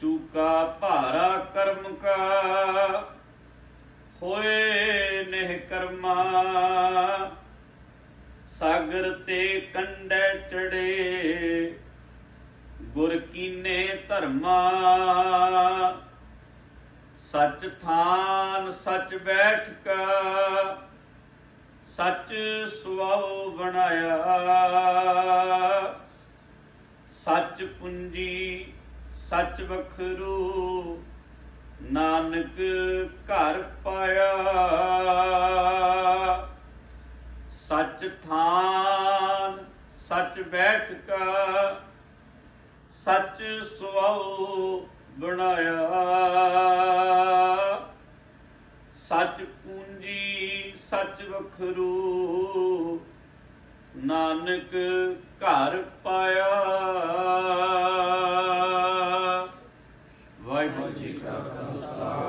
ਚੂਕਾ ਭਾਰਾ ਕਰਮ ਕਾ, ਹੋਏ ਨਹਿ ਕਰਮਾ। ਸਾਗਰ ਤੇ ਕੰਡੇ ਚੜੇ, ਗੁਰ ਕੀਨੇ ਧਰਮਾ। ਸੱਚ ਥਾਨ ਸੱਚ ਬੈਠਕਾ ਸੱਚ ਸਚ ਬਣਾਇਆ। ਸੱਚ ਪੂੰਜੀ ਸੱਚ ਵਖਰੂ, ਨਾਨਕ ਘਰ ਪਾਇਆ। ਸੱਚ ਥਾਨ, ਸੱਚ ਬੈਠਕਾ, ਸੱਚ ਸਚ ਸੁਆਉ ਬਣਾਇਆ। ਸੱਚ ਪੂੰਜੀ, ਸੱਚ ਵਖਰੂ, ਨਾਨਕ ਘਰ ਪਾਇਆ। ਵਾਹਿਗੁਰੂ ਜੀ ਕਾ ਖਾਲਸਾ